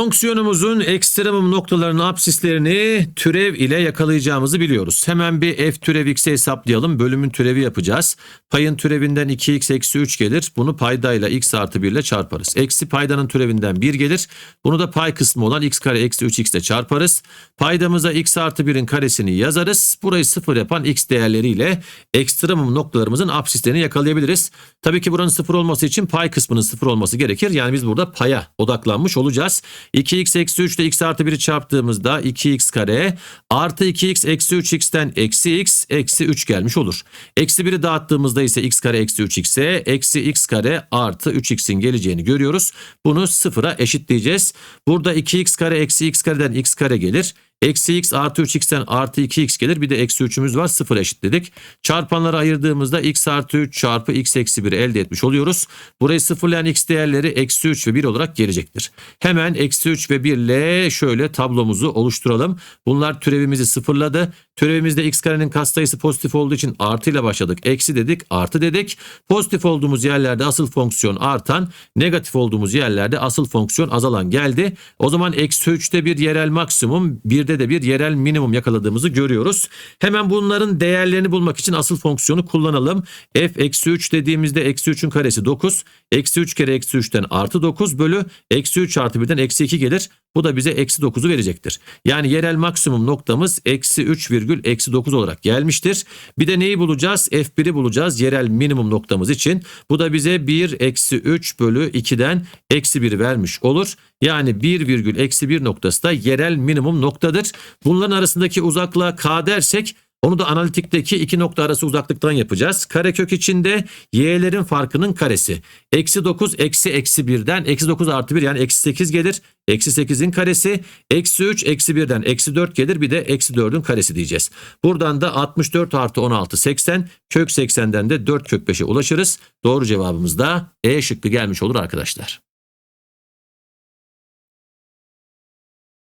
Fonksiyonumuzun ekstremum noktalarının absislerini türev ile yakalayacağımızı biliyoruz. Hemen bir f türev x'i hesaplayalım. Bölümün türevi yapacağız. Payın türevinden 2x eksi 3 gelir. Bunu paydayla x artı 1 ile çarparız. Eksi paydanın türevinden 1 gelir. Bunu da pay kısmı olan x kare eksi 3x ile çarparız. Paydamıza x artı 1'in karesini yazarız. Burayı sıfır yapan x değerleriyle ekstremum noktalarımızın absislerini yakalayabiliriz. Tabii ki buranın sıfır olması için pay kısmının sıfır olması gerekir. Yani biz burada paya odaklanmış olacağız. 2x eksi 3 ile x artı 1'i çarptığımızda 2x kare artı 2x eksi 3x'ten eksi x eksi 3 gelmiş olur. Eksi 1'i dağıttığımızda ise x kare eksi 3x'e eksi x kare artı 3x'in geleceğini görüyoruz. Bunu sıfıra eşitleyeceğiz. Burada 2x kare eksi x kareden x kare gelir. Eksi x artı 3x'ten artı 2x gelir. Bir de eksi 3'ümüz var. Sıfır eşitledik. Çarpanları ayırdığımızda x artı 3 çarpı x eksi 1 elde etmiş oluyoruz. Burayı sıfırlayan x değerleri eksi 3 ve 1 olarak gelecektir. Hemen eksi 3 ve 1 ile şöyle tablomuzu oluşturalım. Bunlar türevimizi sıfırladı. Türevimizde x karenin katsayısı pozitif olduğu için artı ile başladık. Eksi dedik artı dedik. Pozitif olduğumuz yerlerde asıl fonksiyon artan, negatif olduğumuz yerlerde asıl fonksiyon azalan geldi. O zaman eksi 3'te bir yerel maksimum, 1'de de bir yerel minimum yakaladığımızı görüyoruz. Hemen bunların değerlerini bulmak için asıl fonksiyonu kullanalım. f eksi 3 dediğimizde eksi 3'ün karesi 9. Eksi 3 kere eksi 3'ten artı 9 bölü eksi 3 artı 1'den eksi 2 gelir. Bu da bize eksi 9'u verecektir. Yani yerel maksimum noktamız eksi 3 virgül eksi 9 olarak gelmiştir. Bir de neyi bulacağız? F1'i bulacağız yerel minimum noktamız için. Bu da bize 1 eksi 3 bölü 2'den eksi 1 vermiş olur. Yani 1 virgül eksi 1 noktası da yerel minimum noktadır. Bunların arasındaki uzaklığa k dersek onu da analitikteki iki nokta arası uzaklıktan yapacağız. Karekök içinde y'lerin farkının karesi. Eksi 9 eksi eksi 1'den eksi 9 artı 1 yani eksi 8 gelir. Eksi 8'in karesi. Eksi 3 eksi 1'den eksi 4 gelir. Bir de eksi 4'ün karesi diyeceğiz. Buradan da 64 artı 16 80. Kök 80'den de 4 kök 5'e ulaşırız. Doğru cevabımız da E şıkkı gelmiş olur arkadaşlar.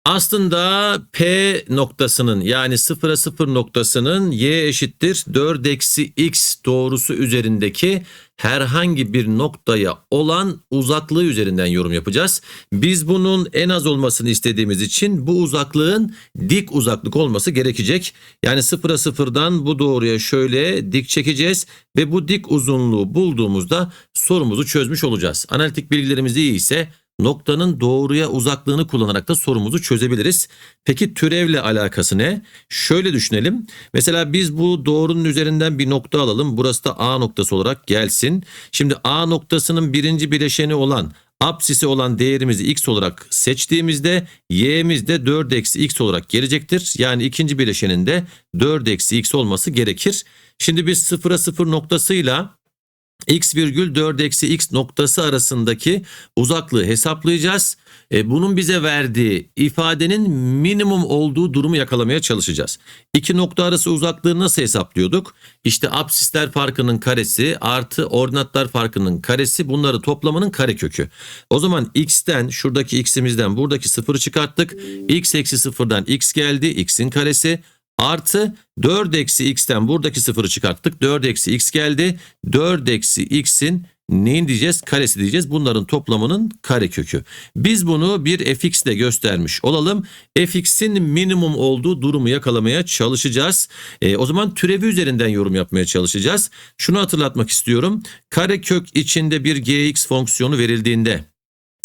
Aslında P noktasının yani 0'a 0 noktasının y eşittir 4 eksi x doğrusu üzerindeki herhangi bir noktaya olan uzaklığı üzerinden yorum yapacağız. Biz bunun en az olmasını istediğimiz için bu uzaklığın dik uzaklık olması gerekecek. Yani 0'a 0'dan bu doğruya şöyle dik çekeceğiz ve bu dik uzunluğu bulduğumuzda sorumuzu çözmüş olacağız. Analitik bilgilerimiz iyi ise noktanın doğruya uzaklığını kullanarak da sorumuzu çözebiliriz. Peki türevle alakası ne? Şöyle düşünelim. Mesela biz bu doğrunun üzerinden bir nokta alalım. Burası da A noktası olarak gelsin. Şimdi A noktasının birinci bileşeni olan apsisi olan değerimizi x olarak seçtiğimizde y'miz de 4 eksi x olarak gelecektir. Yani ikinci bileşeninde 4 eksi x olması gerekir. Şimdi biz sıfıra sıfır noktasıyla x virgül 4 eksi x noktası arasındaki uzaklığı hesaplayacağız. E, bunun bize verdiği ifadenin minimum olduğu durumu yakalamaya çalışacağız. İki nokta arası uzaklığı nasıl hesaplıyorduk? İşte absisler farkının karesi artı ordinatlar farkının karesi bunları toplamanın karekökü. O zaman x'ten şuradaki x'imizden buradaki sıfırı çıkarttık. x eksi sıfırdan x geldi x'in karesi Artı 4 eksi x'ten buradaki sıfırı çıkarttık. 4 eksi x geldi. 4 eksi x'in neyin diyeceğiz? Karesi diyeceğiz. Bunların toplamının karekökü. Biz bunu bir fx ile göstermiş olalım. fx'in minimum olduğu durumu yakalamaya çalışacağız. E, o zaman türevi üzerinden yorum yapmaya çalışacağız. Şunu hatırlatmak istiyorum. Karekök içinde bir gx fonksiyonu verildiğinde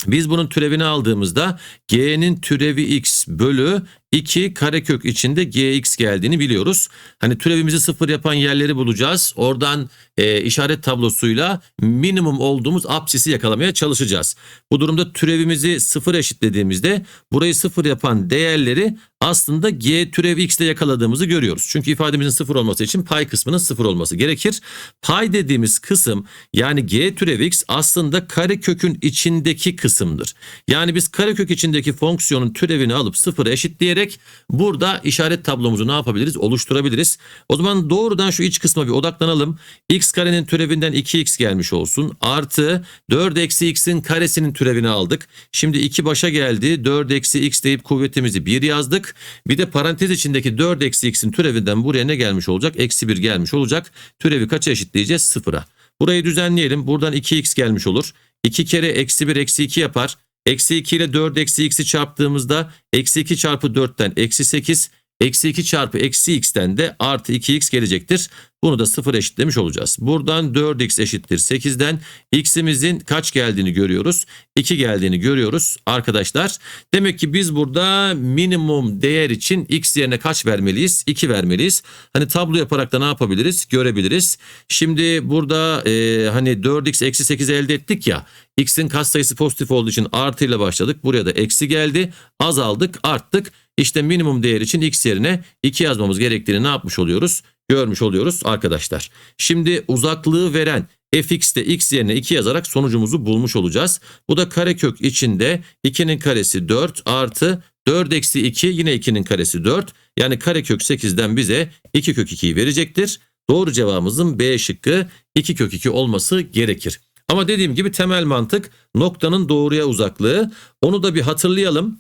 biz bunun türevini aldığımızda g'nin türevi x bölü 2 karekök içinde gx geldiğini biliyoruz. Hani türevimizi sıfır yapan yerleri bulacağız. Oradan e, işaret tablosuyla minimum olduğumuz apsisi yakalamaya çalışacağız. Bu durumda türevimizi sıfır eşitlediğimizde burayı sıfır yapan değerleri aslında g türev x ile yakaladığımızı görüyoruz. Çünkü ifademizin sıfır olması için pay kısmının sıfır olması gerekir. Pay dediğimiz kısım yani g türev x aslında karekökün içindeki kısımdır. Yani biz karekök içindeki fonksiyonun türevini alıp sıfıra eşitleyerek burada işaret tablomuzu ne yapabiliriz? Oluşturabiliriz. O zaman doğrudan şu iç kısma bir odaklanalım. x karenin türevinden 2x gelmiş olsun. Artı 4 eksi x'in karesinin türevini aldık. Şimdi 2 başa geldi. 4 eksi x deyip kuvvetimizi 1 yazdık. Bir de parantez içindeki 4 eksi x'in türevinden buraya ne gelmiş olacak? Eksi 1 gelmiş olacak. Türevi kaça eşitleyeceğiz? Sıfıra. Burayı düzenleyelim. Buradan 2x gelmiş olur. 2 kere eksi 1 eksi 2 yapar. Eksi 2 ile 4 eksi x'i çarptığımızda eksi 2 çarpı 4'ten eksi 8. Eksi 2 çarpı eksi x'ten de artı 2x gelecektir. Bunu da sıfır eşitlemiş olacağız. Buradan 4x eşittir 8'den x'imizin kaç geldiğini görüyoruz. 2 geldiğini görüyoruz arkadaşlar. Demek ki biz burada minimum değer için x yerine kaç vermeliyiz? 2 vermeliyiz. Hani tablo yaparak da ne yapabiliriz? Görebiliriz. Şimdi burada e, hani 4x eksi 8 elde ettik ya. x'in katsayısı pozitif olduğu için artıyla başladık. Buraya da eksi geldi. Azaldık arttık. İşte minimum değer için x yerine 2 yazmamız gerektiğini ne yapmış oluyoruz? Görmüş oluyoruz arkadaşlar. Şimdi uzaklığı veren fx'te x yerine 2 yazarak sonucumuzu bulmuş olacağız. Bu da karekök içinde 2'nin karesi 4 artı 4 eksi 2 yine 2'nin karesi 4. Yani karekök 8'den bize 2 kök 2'yi verecektir. Doğru cevabımızın B şıkkı 2 kök 2 olması gerekir. Ama dediğim gibi temel mantık noktanın doğruya uzaklığı. Onu da bir hatırlayalım.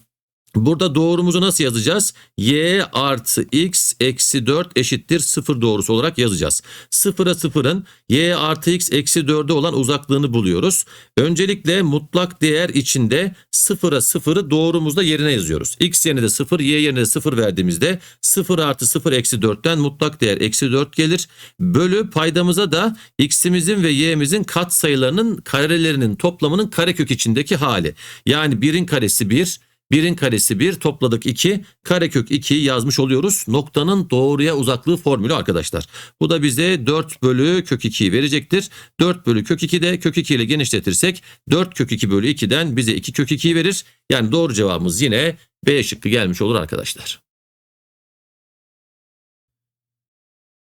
Burada doğrumuzu nasıl yazacağız? y artı x eksi 4 eşittir 0 doğrusu olarak yazacağız. 0'a 0'ın y artı x eksi 4'e olan uzaklığını buluyoruz. Öncelikle mutlak değer içinde 0'a 0'ı doğrumuzda yerine yazıyoruz. x yerine de 0, y yerine de 0 verdiğimizde 0 artı 0 eksi 4'ten mutlak değer eksi 4 gelir. Bölü paydamıza da x'imizin ve y'imizin kat sayılarının karelerinin toplamının karekök içindeki hali. Yani 1'in karesi 1, 1'in karesi 1 topladık 2 karekök 2'yi yazmış oluyoruz. Noktanın doğruya uzaklığı formülü arkadaşlar. Bu da bize 4 bölü kök 2'yi verecektir. 4 bölü kök 2 de kök 2 ile genişletirsek 4 kök 2 bölü 2'den bize 2 kök 2'yi verir. Yani doğru cevabımız yine B şıkkı gelmiş olur arkadaşlar.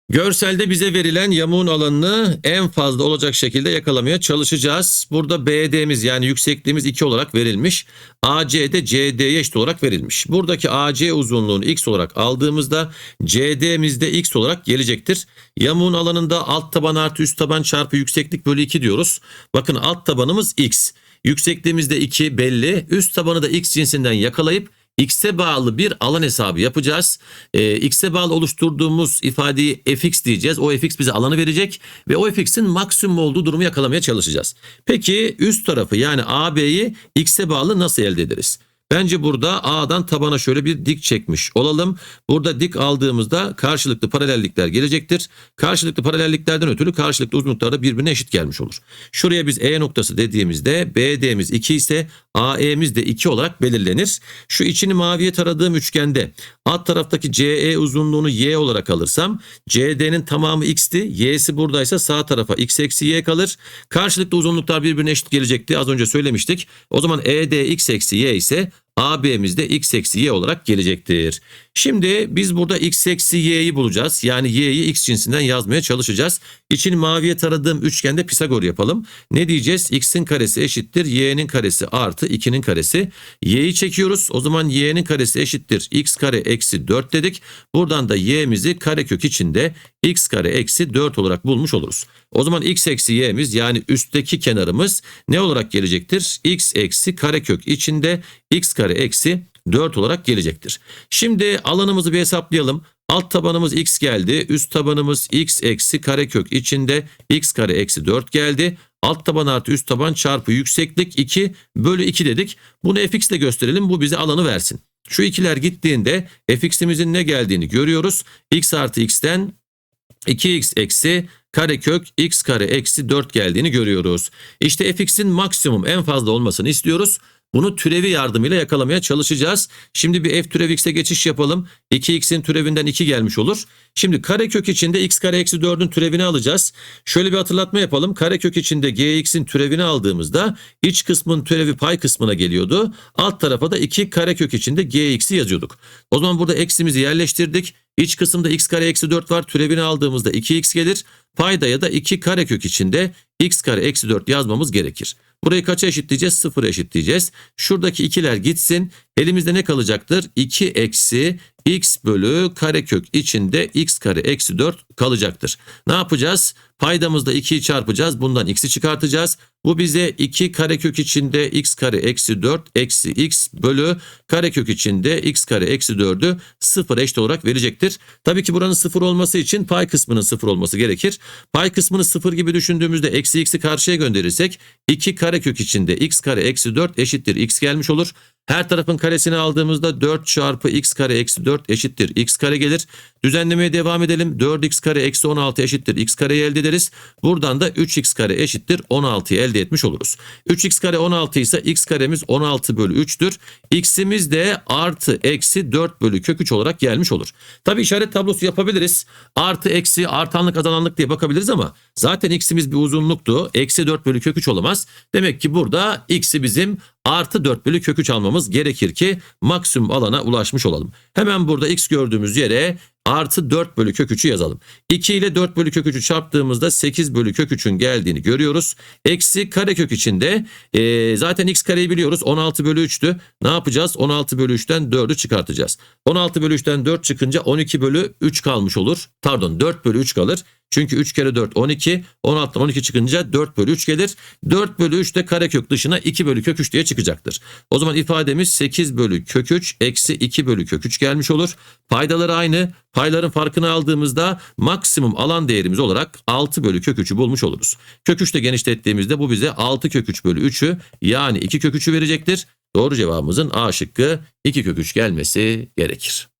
Görselde bize verilen yamuğun alanını en fazla olacak şekilde yakalamaya çalışacağız. Burada BD'miz yani yüksekliğimiz 2 olarak verilmiş. AC de CD'ye eşit olarak verilmiş. Buradaki AC uzunluğunu x olarak aldığımızda CD'miz de x olarak gelecektir. Yamuğun alanında alt taban artı üst taban çarpı yükseklik bölü 2 diyoruz. Bakın alt tabanımız x. Yüksekliğimiz de 2 belli. Üst tabanı da x cinsinden yakalayıp x'e bağlı bir alan hesabı yapacağız. Ee, x'e bağlı oluşturduğumuz ifadeyi fx diyeceğiz. O fx bize alanı verecek ve o fx'in maksimum olduğu durumu yakalamaya çalışacağız. Peki üst tarafı yani AB'yi x'e bağlı nasıl elde ederiz? Bence burada A'dan tabana şöyle bir dik çekmiş olalım. Burada dik aldığımızda karşılıklı paralellikler gelecektir. Karşılıklı paralelliklerden ötürü karşılıklı uzunluklar da birbirine eşit gelmiş olur. Şuraya biz E noktası dediğimizde BD'miz 2 ise AE'miz de 2 olarak belirlenir. Şu içini maviye taradığım üçgende alt taraftaki CE uzunluğunu Y olarak alırsam CD'nin tamamı X'ti. Y'si buradaysa sağ tarafa X eksi Y kalır. Karşılıklı uzunluklar birbirine eşit gelecekti. Az önce söylemiştik. O zaman ED X eksi Y ise AB'miz de x eksi y olarak gelecektir. Şimdi biz burada x eksi y'yi bulacağız. Yani y'yi x cinsinden yazmaya çalışacağız. İçini maviye taradığım üçgende Pisagor yapalım. Ne diyeceğiz? x'in karesi eşittir y'nin karesi artı 2'nin karesi. y'yi çekiyoruz. O zaman y'nin karesi eşittir x kare eksi 4 dedik. Buradan da y'mizi karekök içinde x kare eksi 4 olarak bulmuş oluruz. O zaman x eksi y'miz yani üstteki kenarımız ne olarak gelecektir? x eksi karekök içinde x kare eksi 4 olarak gelecektir. Şimdi alanımızı bir hesaplayalım. Alt tabanımız x geldi. Üst tabanımız x eksi karekök içinde x kare eksi 4 geldi. Alt taban artı üst taban çarpı yükseklik 2 bölü 2 dedik. Bunu fx ile gösterelim. Bu bize alanı versin. Şu ikiler gittiğinde fx'imizin ne geldiğini görüyoruz. x artı x'ten 2x eksi karekök x kare eksi 4 geldiğini görüyoruz. İşte fx'in maksimum en fazla olmasını istiyoruz. Bunu türevi yardımıyla yakalamaya çalışacağız. Şimdi bir f türev x'e geçiş yapalım. 2x'in türevinden 2 gelmiş olur. Şimdi karekök içinde x kare eksi 4'ün türevini alacağız. Şöyle bir hatırlatma yapalım. Karekök içinde gx'in türevini aldığımızda iç kısmın türevi pay kısmına geliyordu. Alt tarafa da 2 karekök içinde gx'i yazıyorduk. O zaman burada eksimizi yerleştirdik. İç kısımda x kare eksi 4 var. Türevini aldığımızda 2x gelir. Paydaya da 2 karekök içinde x kare eksi 4 yazmamız gerekir. Burayı kaça eşitleyeceğiz? Sıfıra eşitleyeceğiz. Şuradaki ikiler gitsin. Elimizde ne kalacaktır? 2 eksi x bölü karekök içinde x kare eksi 4 kalacaktır. Ne yapacağız? Paydamızda 2'yi çarpacağız. Bundan x'i çıkartacağız. Bu bize 2 karekök içinde x kare eksi 4 eksi x bölü karekök içinde x kare eksi 4'ü 0 eşit olarak verecektir. Tabii ki buranın 0 olması için pay kısmının 0 olması gerekir. Pay kısmını 0 gibi düşündüğümüzde eksi x'i karşıya gönderirsek 2 karekök içinde x kare eksi 4 eşittir x gelmiş olur. Her tarafın karesini aldığımızda 4 çarpı x kare eksi 4 eşittir x kare gelir. Düzenlemeye devam edelim. 4x kare eksi 16 eşittir x kareyi elde ederiz. Buradan da 3x kare eşittir 16'yı elde etmiş oluruz. 3x kare 16 ise x karemiz 16 bölü 3'tür. x'imiz de artı eksi 4 bölü kök 3 olarak gelmiş olur. Tabi işaret tablosu yapabiliriz. Artı eksi artanlık azananlık diye bakabiliriz ama zaten x'imiz bir uzunluktu. Eksi 4 bölü kök 3 olamaz. Demek ki burada x'i bizim artı 4 bölü kök 3 almamız gerekir ki maksimum alana ulaşmış olalım. Hemen burada x gördüğümüz yere artı 4 bölü kök 3'ü yazalım. 2 ile 4 bölü kök 3'ü çarptığımızda 8 bölü kök 3'ün geldiğini görüyoruz. Eksi karekök içinde e, zaten x kareyi biliyoruz 16 bölü 3'tü. Ne yapacağız? 16 bölü 3'ten 4'ü çıkartacağız. 16 bölü 3'ten 4 çıkınca 12 bölü 3 kalmış olur. Pardon 4 bölü 3 kalır. Çünkü 3 kere 4 12. 16'dan 12 çıkınca 4 bölü 3 gelir. 4 bölü 3 de karekök dışına 2 bölü kök 3 diye çıkacaktır. O zaman ifademiz 8 bölü kök 3 eksi 2 bölü kök 3 gelmiş olur. Paydaları aynı. Payların farkını aldığımızda maksimum alan değerimiz olarak 6 bölü kök 3'ü bulmuş oluruz. Kök 3 de genişlettiğimizde bu bize 6 kök 3 bölü 3'ü yani 2 kök 3'ü verecektir. Doğru cevabımızın A şıkkı 2 kök 3 gelmesi gerekir.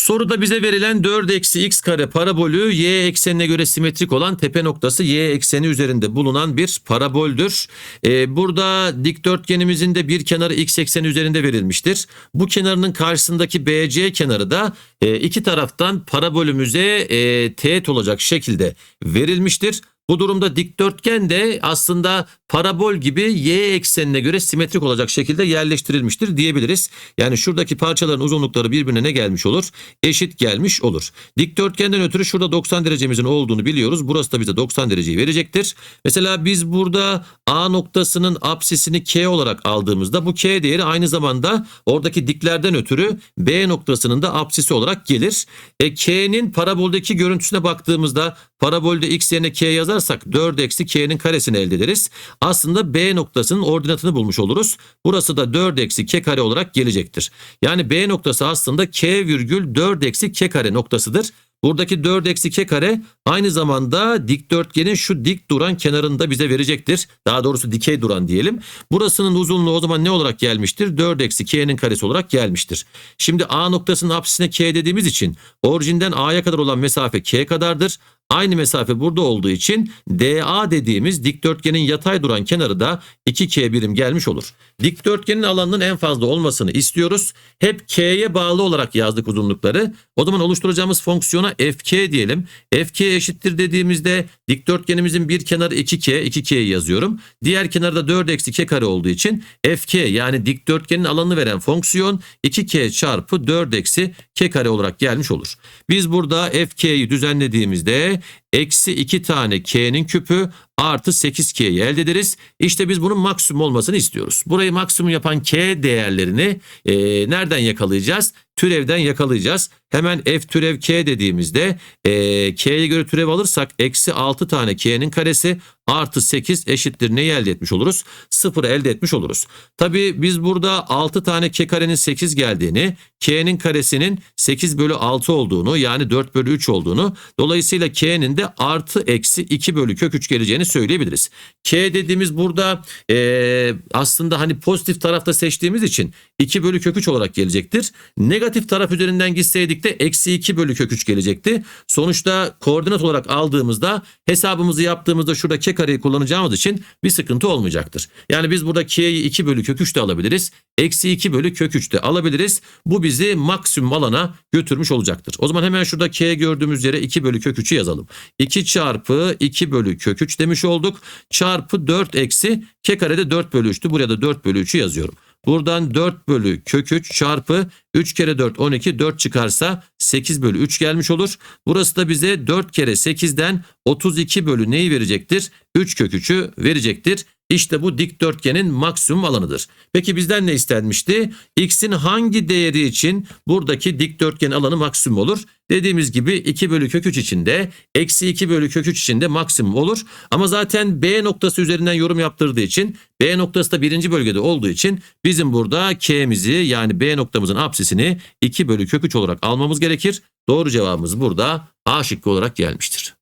Soruda bize verilen 4 eksi x kare parabolü y eksenine göre simetrik olan tepe noktası y ekseni üzerinde bulunan bir paraboldür. Ee, burada dikdörtgenimizin de bir kenarı x ekseni üzerinde verilmiştir. Bu kenarının karşısındaki BC kenarı da e, iki taraftan parabolümüze e, teğet olacak şekilde verilmiştir. Bu durumda dikdörtgen de aslında parabol gibi y eksenine göre simetrik olacak şekilde yerleştirilmiştir diyebiliriz. Yani şuradaki parçaların uzunlukları birbirine ne gelmiş olur? Eşit gelmiş olur. Dikdörtgenden ötürü şurada 90 derecemizin olduğunu biliyoruz. Burası da bize 90 dereceyi verecektir. Mesela biz burada A noktasının apsisini K olarak aldığımızda bu K değeri aynı zamanda oradaki diklerden ötürü B noktasının da apsisi olarak gelir. E, K'nin paraboldeki görüntüsüne baktığımızda parabolde x yerine K yazarsak 4 eksi K'nin karesini elde ederiz. Aslında B noktasının ordinatını bulmuş oluruz. Burası da 4 eksi K kare olarak gelecektir. Yani B noktası aslında K virgül 4 eksi K kare noktasıdır. Buradaki 4 eksi k kare aynı zamanda dikdörtgenin şu dik duran kenarında bize verecektir. Daha doğrusu dikey duran diyelim. Burasının uzunluğu o zaman ne olarak gelmiştir? 4 eksi k'nin karesi olarak gelmiştir. Şimdi A noktasının apsisine k dediğimiz için orijinden A'ya kadar olan mesafe k kadardır. Aynı mesafe burada olduğu için DA dediğimiz dikdörtgenin yatay duran kenarı da 2K birim gelmiş olur. Dikdörtgenin alanının en fazla olmasını istiyoruz. Hep K'ye bağlı olarak yazdık uzunlukları. O zaman oluşturacağımız fonksiyona FK diyelim. FK eşittir dediğimizde dikdörtgenimizin bir kenarı 2K, 2K'yi yazıyorum. Diğer kenarda 4 eksi K kare olduğu için FK yani dikdörtgenin alanını veren fonksiyon 2K çarpı 4 eksi K kare olarak gelmiş olur. Biz burada FK'yi düzenlediğimizde eksi 2 tane k'nin küpü artı 8k'yi elde ederiz. İşte biz bunun maksimum olmasını istiyoruz. Burayı maksimum yapan k değerlerini e, nereden yakalayacağız? Türevden yakalayacağız. Hemen f türev k dediğimizde e, k'ye göre türev alırsak eksi 6 tane k'nin karesi artı 8 eşittir neyi elde etmiş oluruz? 0 elde etmiş oluruz. Tabi biz burada 6 tane k karenin 8 geldiğini, k'nin karesinin 8 bölü 6 olduğunu yani 4 bölü 3 olduğunu dolayısıyla k'nin de artı eksi 2 bölü kök 3 geleceğini söyleyebiliriz. K dediğimiz burada e, aslında hani pozitif tarafta seçtiğimiz için 2 bölü kök 3 olarak gelecektir. Negatif taraf üzerinden gitseydik de eksi 2 bölü kök 3 gelecekti. Sonuçta koordinat olarak aldığımızda hesabımızı yaptığımızda şurada k kareyi kullanacağımız için bir sıkıntı olmayacaktır. Yani biz burada k'yi 2 bölü kök 3 de alabiliriz. Eksi 2 bölü kök 3 de alabiliriz. Bu bizi maksimum alana götürmüş olacaktır. O zaman hemen şurada k gördüğümüz yere 2 bölü kök 3'ü yazalım. 2 çarpı 2 bölü kök 3 demiş olduk. Çarpı 4 eksi k karede 4 bölü 3'tü. Buraya da 4 bölü 3'ü yazıyorum. Buradan 4 bölü kök 3 çarpı 3 kere 4 12 4 çıkarsa 8 bölü 3 gelmiş olur. Burası da bize 4 kere 8'den 32 bölü neyi verecektir? 3 kök 3'ü verecektir. İşte bu dikdörtgenin maksimum alanıdır. Peki bizden ne istenmişti? X'in hangi değeri için buradaki dikdörtgen alanı maksimum olur? Dediğimiz gibi 2 bölü kök 3 içinde eksi 2 bölü kök 3 içinde maksimum olur. Ama zaten B noktası üzerinden yorum yaptırdığı için B noktası da birinci bölgede olduğu için bizim burada K'mizi yani B noktamızın apsisini 2 bölü kök 3 olarak almamız gerekir. Doğru cevabımız burada A şıkkı olarak gelmiştir.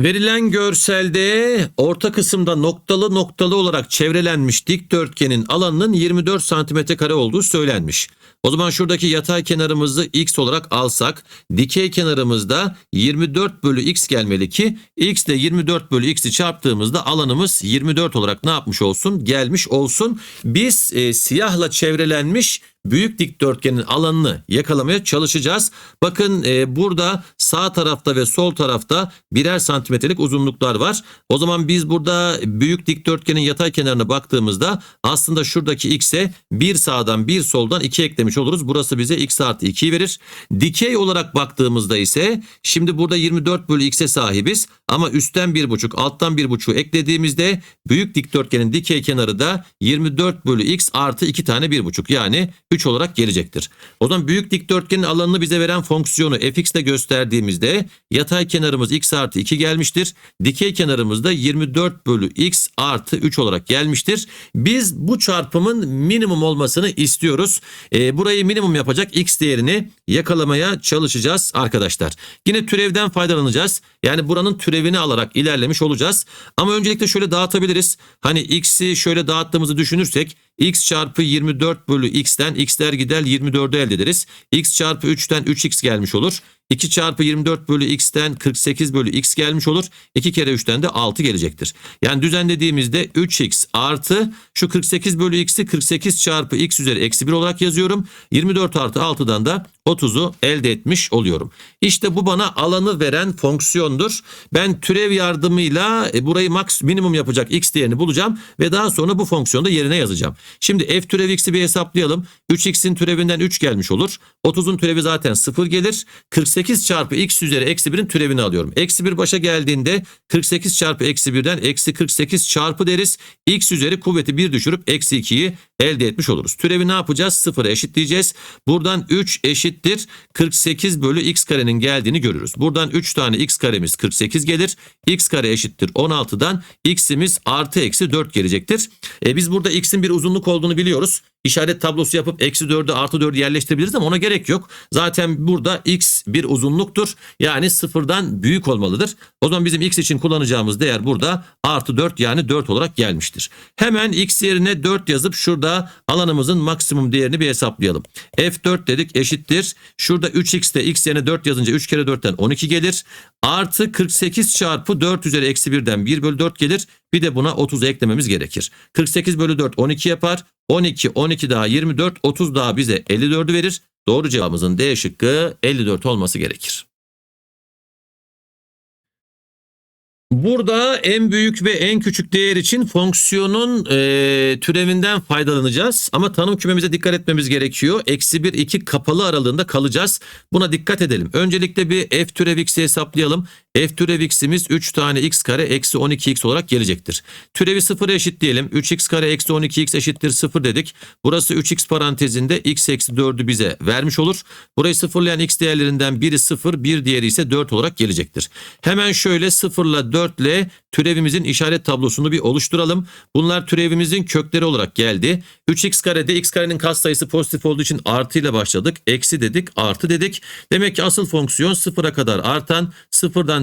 Verilen görselde orta kısımda noktalı noktalı olarak çevrelenmiş dikdörtgenin alanının 24 santimetre kare olduğu söylenmiş. O zaman şuradaki yatay kenarımızı x olarak alsak dikey kenarımızda 24 bölü x gelmeli ki x ile 24 bölü x'i çarptığımızda alanımız 24 olarak ne yapmış olsun? Gelmiş olsun. Biz e, siyahla çevrelenmiş büyük dikdörtgenin alanını yakalamaya çalışacağız. Bakın e, burada sağ tarafta ve sol tarafta birer santimetrelik uzunluklar var. O zaman biz burada büyük dikdörtgenin yatay kenarına baktığımızda aslında şuradaki x'e bir sağdan bir soldan 2 eklemiş oluruz. Burası bize x artı 2'yi verir. Dikey olarak baktığımızda ise şimdi burada 24 bölü x'e sahibiz. Ama üstten 1,5 alttan 1,5 eklediğimizde büyük dikdörtgenin dikey kenarı da 24 bölü x artı 2 tane 1,5 yani 3 olarak gelecektir. O zaman büyük dikdörtgenin alanını bize veren fonksiyonu fx ile gösterdiğimizde yatay kenarımız x artı 2 gelmiştir. Dikey kenarımız da 24 bölü x artı 3 olarak gelmiştir. Biz bu çarpımın minimum olmasını istiyoruz. Ee, burayı minimum yapacak x değerini yakalamaya çalışacağız arkadaşlar. Yine türevden faydalanacağız. Yani buranın türevini alarak ilerlemiş olacağız. Ama öncelikle şöyle dağıtabiliriz. Hani x'i şöyle dağıttığımızı düşünürsek x çarpı 24 bölü x'ten x'ler gider 24'ü elde ederiz. x çarpı 3'ten 3x gelmiş olur. 2 çarpı 24 bölü x'ten 48 bölü x gelmiş olur. 2 kere 3'ten de 6 gelecektir. Yani düzenlediğimizde 3x artı şu 48 bölü x'i 48 çarpı x üzeri eksi 1 olarak yazıyorum. 24 artı 6'dan da 30'u elde etmiş oluyorum. İşte bu bana alanı veren fonksiyondur. Ben türev yardımıyla e, burayı max minimum yapacak x değerini bulacağım ve daha sonra bu fonksiyonu da yerine yazacağım. Şimdi f türev x'i bir hesaplayalım. 3x'in türevinden 3 gelmiş olur. 30'un türevi zaten 0 gelir. 48 çarpı x üzeri eksi 1'in türevini alıyorum. Eksi 1 başa geldiğinde 48 çarpı eksi 1'den eksi 48 çarpı deriz. x üzeri kuvveti 1 düşürüp eksi 2'yi elde etmiş oluruz. Türevi ne yapacağız? 0'a eşitleyeceğiz. Buradan 3 eşittir 48 bölü x karenin geldiğini görürüz. Buradan 3 tane x karemiz 48 gelir. x kare eşittir 16'dan x'imiz artı eksi 4 gelecektir. E, biz burada x'in bir uzunluk olduğunu biliyoruz. İşaret tablosu yapıp eksi 4'ü artı 4'ü yerleştirebiliriz ama ona gerek yok. Zaten burada x bir uzunluktur. Yani sıfırdan büyük olmalıdır. O zaman bizim x için kullanacağımız değer burada artı 4 yani 4 olarak gelmiştir. Hemen x yerine 4 yazıp şurada alanımızın maksimum değerini bir hesaplayalım. F4 dedik eşittir. Şurada 3x de x yerine 4 yazınca 3 kere 4'ten 12 gelir. Artı 48 çarpı 4 üzeri eksi 1'den 1 bölü 4 gelir. Bir de buna 30'u eklememiz gerekir. 48 bölü 4 12 yapar. 12, 12 daha 24, 30 daha bize 54'ü verir. Doğru cevabımızın D şıkkı 54 olması gerekir. Burada en büyük ve en küçük değer için fonksiyonun e, türevinden faydalanacağız. Ama tanım kümemize dikkat etmemiz gerekiyor. Eksi 1, 2 kapalı aralığında kalacağız. Buna dikkat edelim. Öncelikle bir f türev x'i hesaplayalım. F türev x'imiz 3 tane x kare eksi 12x olarak gelecektir. Türevi 0'a eşitleyelim. 3x kare eksi 12x eşittir 0 dedik. Burası 3x parantezinde x eksi 4'ü bize vermiş olur. Burayı sıfırlayan x değerlerinden biri 0, bir diğeri ise 4 olarak gelecektir. Hemen şöyle 0 ile 4 ile türevimizin işaret tablosunu bir oluşturalım. Bunlar türevimizin kökleri olarak geldi. 3x karede x karenin katsayısı pozitif olduğu için artı ile başladık. Eksi dedik artı dedik. Demek ki asıl fonksiyon sıfıra kadar artan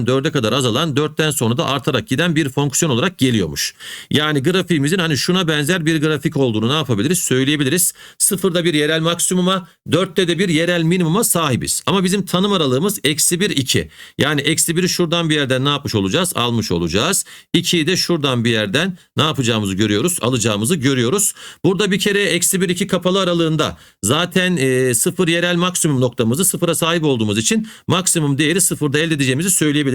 sıfırdan 4'e kadar azalan 4'ten sonra da artarak giden bir fonksiyon olarak geliyormuş. Yani grafiğimizin hani şuna benzer bir grafik olduğunu ne yapabiliriz söyleyebiliriz. Sıfırda bir yerel maksimuma 4'te de bir yerel minimuma sahibiz. Ama bizim tanım aralığımız eksi 1 2. Yani eksi 1'i şuradan bir yerden ne yapmış olacağız? Almış olacağız. alacağız. 2'yi de şuradan bir yerden ne yapacağımızı görüyoruz. Alacağımızı görüyoruz. Burada bir kere eksi 1 2 kapalı aralığında zaten e, sıfır yerel maksimum noktamızı sıfıra sahip olduğumuz için maksimum değeri sıfırda elde edeceğimizi söyleyebiliriz.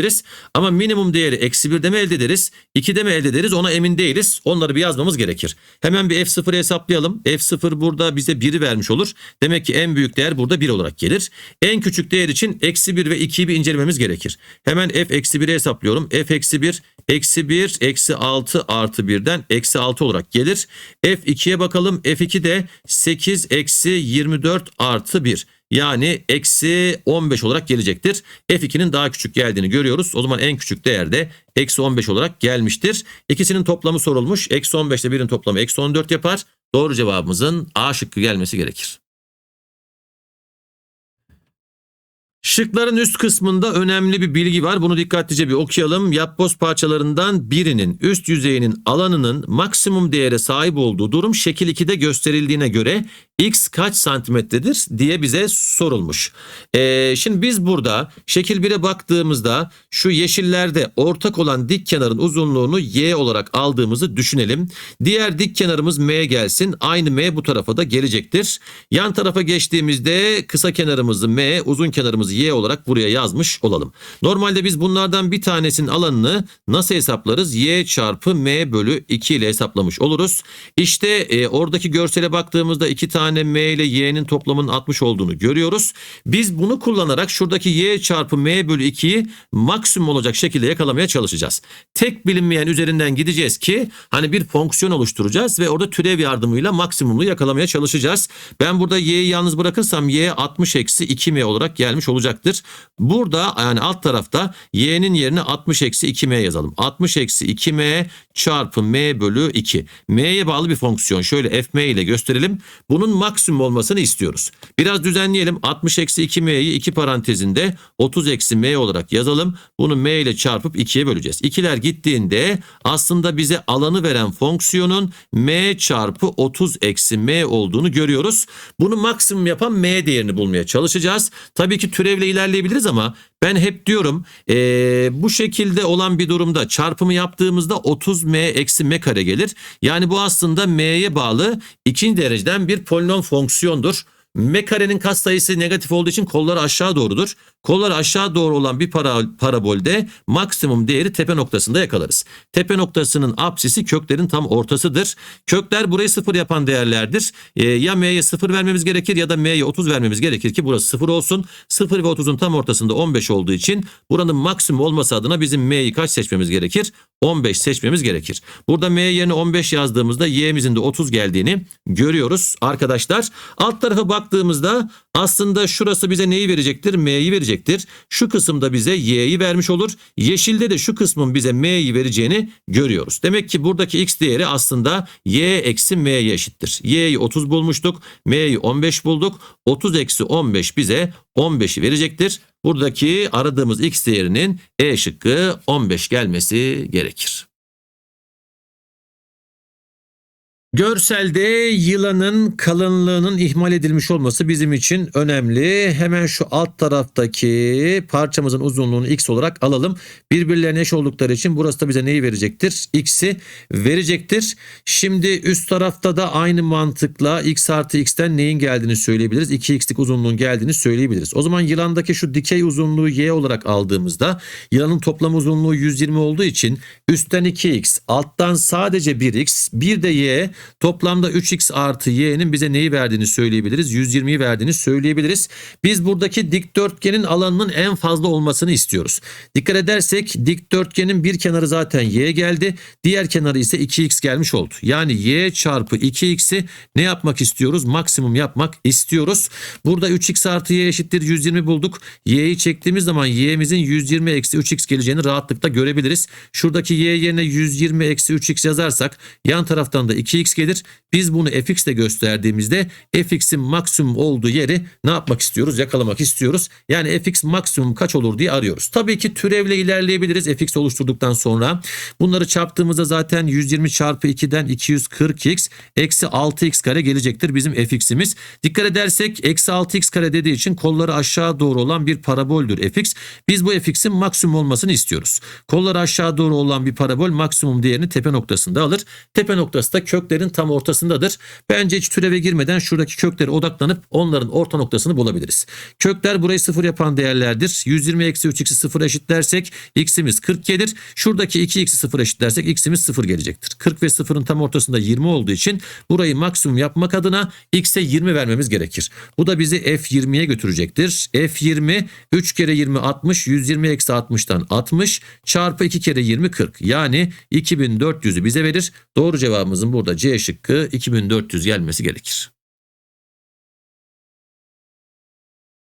Ama minimum değeri eksi 1'de mi elde ederiz? 2'de mi elde ederiz? Ona emin değiliz. Onları bir yazmamız gerekir. Hemen bir f0'ı hesaplayalım. f0 burada bize 1'i vermiş olur. Demek ki en büyük değer burada 1 olarak gelir. En küçük değer için eksi 1 ve 2'yi bir incelememiz gerekir. Hemen f eksi 1'i hesaplıyorum. f eksi 1 eksi 1 eksi 6 artı 1'den eksi 6 olarak gelir. f2'ye bakalım. f2 de 8 eksi 24 artı 1. Yani eksi 15 olarak gelecektir. F2'nin daha küçük geldiğini görüyoruz. O zaman en küçük değer de eksi 15 olarak gelmiştir. İkisinin toplamı sorulmuş. Eksi 15 ile 1'in toplamı eksi 14 yapar. Doğru cevabımızın A şıkkı gelmesi gerekir. Şıkların üst kısmında önemli bir bilgi var. Bunu dikkatlice bir okuyalım. Yapboz parçalarından birinin üst yüzeyinin alanının maksimum değere sahip olduğu durum şekil 2'de gösterildiğine göre x kaç santimetredir diye bize sorulmuş. Ee, şimdi biz burada şekil 1'e baktığımızda şu yeşillerde ortak olan dik kenarın uzunluğunu y olarak aldığımızı düşünelim. Diğer dik kenarımız m gelsin. Aynı m bu tarafa da gelecektir. Yan tarafa geçtiğimizde kısa kenarımızı m, uzun kenarımızı y olarak buraya yazmış olalım. Normalde biz bunlardan bir tanesinin alanını nasıl hesaplarız? y çarpı m bölü 2 ile hesaplamış oluruz. İşte e, oradaki görsele baktığımızda iki tane m ile y'nin toplamının 60 olduğunu görüyoruz. Biz bunu kullanarak şuradaki y çarpı m bölü 2'yi maksimum olacak şekilde yakalamaya çalışacağız. Tek bilinmeyen üzerinden gideceğiz ki hani bir fonksiyon oluşturacağız ve orada türev yardımıyla maksimumlu yakalamaya çalışacağız. Ben burada y'yi yalnız bırakırsam y 60 eksi 2m olarak gelmiş olacaktır. Burada yani alt tarafta y'nin yerine 60 eksi 2m yazalım. 60 eksi 2m çarpı m bölü 2. m'ye bağlı bir fonksiyon. Şöyle fm ile gösterelim. Bunun maksimum olmasını istiyoruz. Biraz düzenleyelim. 60 eksi 2m'yi iki parantezinde 30 eksi m olarak yazalım. Bunu m ile çarpıp 2'ye böleceğiz. İkiler gittiğinde aslında bize alanı veren fonksiyonun m çarpı 30 eksi m olduğunu görüyoruz. Bunu maksimum yapan m değerini bulmaya çalışacağız. Tabii ki türevle ilerleyebiliriz ama ben hep diyorum eee, bu şekilde olan bir durumda çarpımı yaptığımızda 30m eksi m kare gelir. Yani bu aslında m'ye bağlı ikinci dereceden bir polinom fonksiyondur. M karenin katsayısı negatif olduğu için kolları aşağı doğrudur. Kolları aşağı doğru olan bir para, parabolde maksimum değeri tepe noktasında yakalarız. Tepe noktasının apsisi köklerin tam ortasıdır. Kökler burayı sıfır yapan değerlerdir. Ee, ya m'ye sıfır vermemiz gerekir ya da m'ye 30 vermemiz gerekir ki burası sıfır olsun. Sıfır ve 30'un tam ortasında 15 olduğu için buranın maksimum olması adına bizim m'yi kaç seçmemiz gerekir? 15 seçmemiz gerekir. Burada m yerine 15 yazdığımızda y'mizin de 30 geldiğini görüyoruz arkadaşlar. Alt tarafa baktığımızda aslında şurası bize neyi verecektir? M'yi verecektir. Şu kısımda bize y'yi vermiş olur. Yeşilde de şu kısmın bize m'yi vereceğini görüyoruz. Demek ki buradaki x değeri aslında y eksi m'ye eşittir. y'yi 30 bulmuştuk. m'yi 15 bulduk. 30 eksi 15 bize 15'i verecektir. Buradaki aradığımız x değerinin E şıkkı 15 gelmesi gerekir. Görselde yılanın kalınlığının ihmal edilmiş olması bizim için önemli. Hemen şu alt taraftaki parçamızın uzunluğunu x olarak alalım. Birbirlerine eş oldukları için burası da bize neyi verecektir? X'i verecektir. Şimdi üst tarafta da aynı mantıkla x artı x'ten neyin geldiğini söyleyebiliriz. 2x'lik uzunluğun geldiğini söyleyebiliriz. O zaman yılandaki şu dikey uzunluğu y olarak aldığımızda yılanın toplam uzunluğu 120 olduğu için üstten 2x alttan sadece 1x bir de y Toplamda 3x artı y'nin bize neyi verdiğini söyleyebiliriz. 120'yi verdiğini söyleyebiliriz. Biz buradaki dikdörtgenin alanının en fazla olmasını istiyoruz. Dikkat edersek dikdörtgenin bir kenarı zaten y geldi. Diğer kenarı ise 2x gelmiş oldu. Yani y çarpı 2x'i ne yapmak istiyoruz? Maksimum yapmak istiyoruz. Burada 3x artı y eşittir 120 bulduk. y'yi çektiğimiz zaman y'mizin 120 eksi 3x geleceğini rahatlıkla görebiliriz. Şuradaki y yerine 120 eksi 3x yazarsak yan taraftan da 2x fx gelir. Biz bunu fx ile gösterdiğimizde fx'in maksimum olduğu yeri ne yapmak istiyoruz? Yakalamak istiyoruz. Yani fx maksimum kaç olur diye arıyoruz. Tabii ki türevle ilerleyebiliriz fx oluşturduktan sonra. Bunları çarptığımızda zaten 120 çarpı 2'den 240x eksi 6x kare gelecektir bizim fx'imiz. Dikkat edersek eksi 6x kare dediği için kolları aşağı doğru olan bir paraboldür fx. Biz bu fx'in maksimum olmasını istiyoruz. Kolları aşağı doğru olan bir parabol maksimum değerini tepe noktasında alır. Tepe noktası da köklerin tam ortasındadır. Bence hiç türeve girmeden şuradaki köklere odaklanıp onların orta noktasını bulabiliriz. Kökler burayı sıfır yapan değerlerdir. 120 eksi 3x'i sıfır eşitlersek x'imiz 40 gelir. Şuradaki 2x'i sıfır eşitlersek x'imiz sıfır gelecektir. 40 ve sıfırın tam ortasında 20 olduğu için burayı maksimum yapmak adına x'e 20 vermemiz gerekir. Bu da bizi f20'ye götürecektir. f20 3 kere 20 60 120 eksi 60'tan 60 çarpı 2 kere 20 40 yani 2400'ü bize verir. Doğru cevabımızın burada C şıkkı 2400 gelmesi gerekir.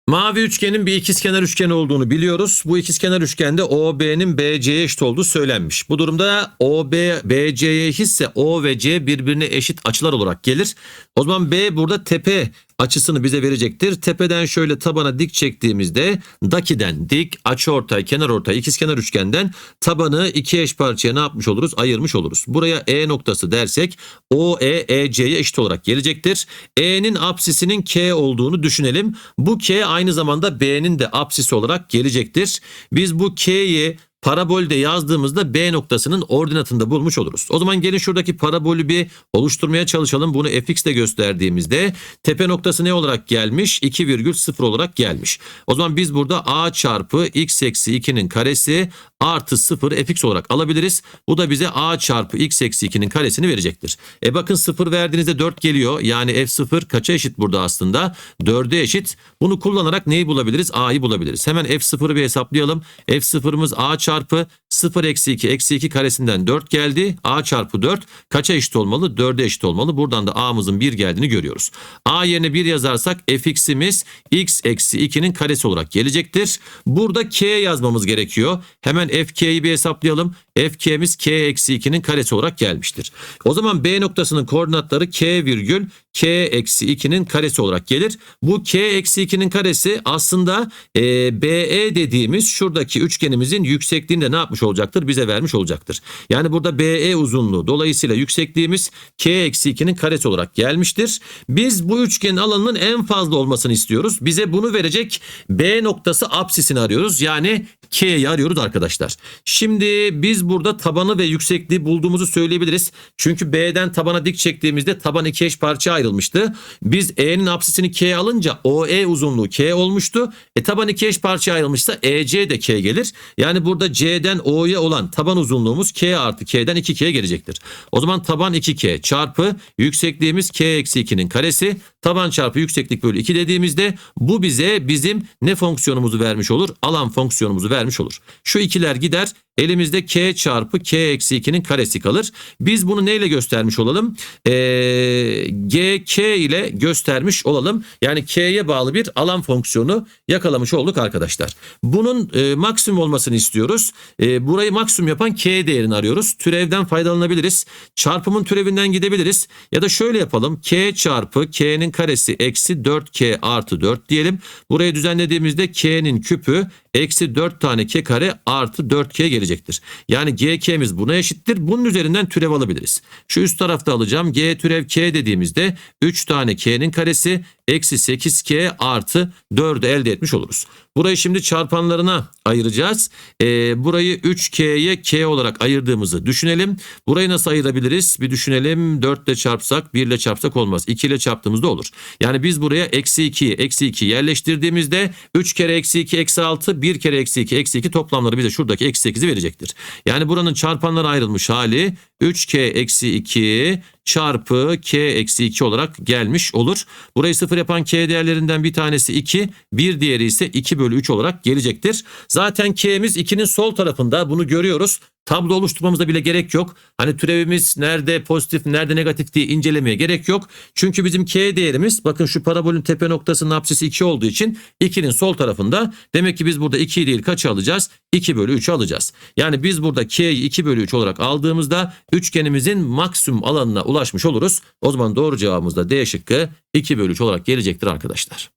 Mavi üçgenin bir ikizkenar üçgen olduğunu biliyoruz. Bu ikizkenar üçgende OB'nin BC'ye eşit olduğu söylenmiş. Bu durumda OB BC'ye eşitse O ve C birbirine eşit açılar olarak gelir. O zaman B burada tepe açısını bize verecektir. Tepeden şöyle tabana dik çektiğimizde dakiden dik açıortay kenar ortay ikizkenar üçgenden tabanı iki eş parçaya ne yapmış oluruz? Ayırmış oluruz. Buraya E noktası dersek OE EC'ye eşit olarak gelecektir. E'nin apsisinin K olduğunu düşünelim. Bu K aynı zamanda B'nin de apsisi olarak gelecektir. Biz bu K'yi parabolde yazdığımızda B noktasının ordinatında bulmuş oluruz. O zaman gelin şuradaki parabolü bir oluşturmaya çalışalım. Bunu fx ile gösterdiğimizde tepe noktası ne olarak gelmiş? 2,0 olarak gelmiş. O zaman biz burada a çarpı x eksi 2'nin karesi artı 0 fx olarak alabiliriz. Bu da bize a çarpı x eksi 2'nin karesini verecektir. E bakın 0 verdiğinizde 4 geliyor. Yani f0 kaça eşit burada aslında? 4'e eşit. Bunu kullanarak neyi bulabiliriz? a'yı bulabiliriz. Hemen f0'ı bir hesaplayalım. f0'ımız a çarpı 0 eksi 2 eksi 2 karesinden 4 geldi. a çarpı 4 kaça eşit olmalı? 4'e eşit olmalı. Buradan da a'mızın 1 geldiğini görüyoruz. a yerine 1 yazarsak fx'imiz x eksi 2'nin karesi olarak gelecektir. Burada k yazmamız gerekiyor. Hemen fk'yi bir hesaplayalım. Fk'miz k eksi 2'nin karesi olarak gelmiştir. O zaman b noktasının koordinatları k virgül k eksi 2'nin karesi olarak gelir. Bu k eksi 2'nin karesi aslında e, BE dediğimiz şuradaki üçgenimizin yüksekliğini de ne yapmış olacaktır? Bize vermiş olacaktır. Yani burada BE uzunluğu dolayısıyla yüksekliğimiz k eksi 2'nin karesi olarak gelmiştir. Biz bu üçgenin alanının en fazla olmasını istiyoruz. Bize bunu verecek B noktası apsisini arıyoruz. Yani K'yi arıyoruz arkadaşlar. Şimdi biz burada tabanı ve yüksekliği bulduğumuzu söyleyebiliriz. Çünkü B'den tabana dik çektiğimizde taban iki eş parça ayrılmıştı. Biz E'nin apsisini K alınca OE uzunluğu K olmuştu. E taban iki eş parça ayrılmışsa EC de K gelir. Yani burada C'den O'ya olan taban uzunluğumuz K artı K'den 2K gelecektir. O zaman taban 2K çarpı yüksekliğimiz K eksi 2'nin karesi taban çarpı yükseklik bölü 2 dediğimizde bu bize bizim ne fonksiyonumuzu vermiş olur? Alan fonksiyonumuzu vermiş olur. Şu ikiler gider Elimizde k çarpı k eksi 2'nin karesi kalır. Biz bunu neyle göstermiş olalım? Ee, gk ile göstermiş olalım. Yani k'ye bağlı bir alan fonksiyonu yakalamış olduk arkadaşlar. Bunun e, maksimum olmasını istiyoruz. E, burayı maksimum yapan k değerini arıyoruz. Türevden faydalanabiliriz. Çarpımın türevinden gidebiliriz. Ya da şöyle yapalım. k çarpı k'nin karesi eksi 4k artı 4 diyelim. Burayı düzenlediğimizde k'nin küpü eksi 4 tane k kare artı 4k gelecektir. Yani gk'miz buna eşittir. Bunun üzerinden türev alabiliriz. Şu üst tarafta alacağım. g türev k dediğimizde 3 tane k'nin karesi eksi 8k artı 4'ü elde etmiş oluruz. Burayı şimdi çarpanlarına ayıracağız. Ee, burayı 3k'ye k olarak ayırdığımızı düşünelim. Burayı nasıl ayırabiliriz? Bir düşünelim. 4 ile çarpsak 1 ile çarpsak olmaz. 2 ile çarptığımızda olur. Yani biz buraya eksi 2'yi eksi 2 yerleştirdiğimizde 3 kere eksi 2 eksi 6 1 kere eksi 2 eksi 2 toplamları bize şuradaki eksi 8'i verecektir. Yani buranın çarpanlara ayrılmış hali 3k eksi 2 çarpı k eksi 2 olarak gelmiş olur. Burayı sıfır yapan k değerlerinden bir tanesi 2, bir diğeri ise 2 bölü 3 olarak gelecektir. Zaten k'miz 2'nin sol tarafında bunu görüyoruz. Tablo oluşturmamıza bile gerek yok. Hani türevimiz nerede pozitif nerede negatif diye incelemeye gerek yok. Çünkü bizim k değerimiz bakın şu parabolün tepe noktasının apsisi 2 olduğu için 2'nin sol tarafında. Demek ki biz burada 2'yi değil kaçı alacağız? 2 bölü 3'ü alacağız. Yani biz burada k'yi 2 bölü 3 olarak aldığımızda üçgenimizin maksimum alanına ulaşmış oluruz. O zaman doğru cevabımız da D şıkkı 2 bölü 3 olarak gelecektir arkadaşlar.